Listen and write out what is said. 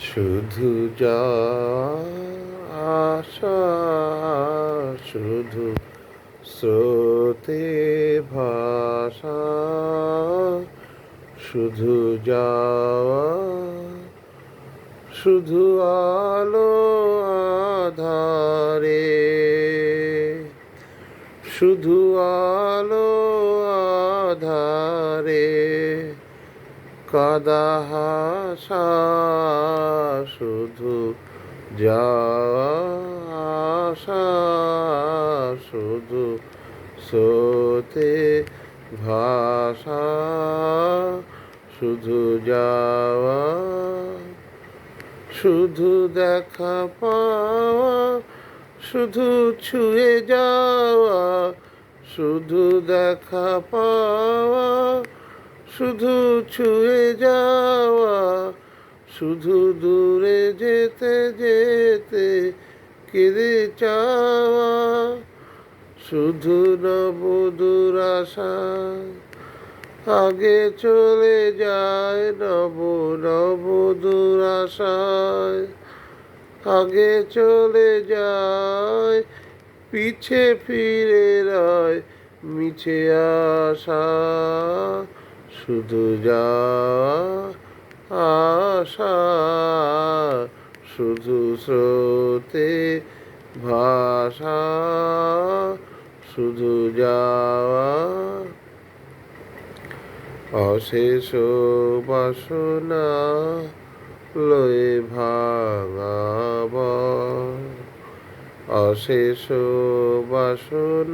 শুধু যা আশা শুধু স্রোতে ভাষা শুধু যাওয়া শুধু আলো আধারে শুধু আলো আধারে। কাদা হাসা শুধু আশা শুধু সোতে ভাষা শুধু যাওয়া, শুধু দেখা পাওয়া, শুধু ছুঁয়ে যাওয়া, শুধু দেখা পাওয়া শুধু ছুঁয়ে যাওয়া, শুধু দূরে যেতে যেতে কেঁদে চাওয়া, শুধু নবদূর আশা আগে চলে যায় নব নবদূর আশায় আগে চলে যায়, পিছে ফিরে রয় মিছে আশা। শুধু যা আশা শুধু স্রোতে ভাষা শুধু যাওয়া। অশেষ বাসনা লয়ে ভাঙাব অশেষ বাসনা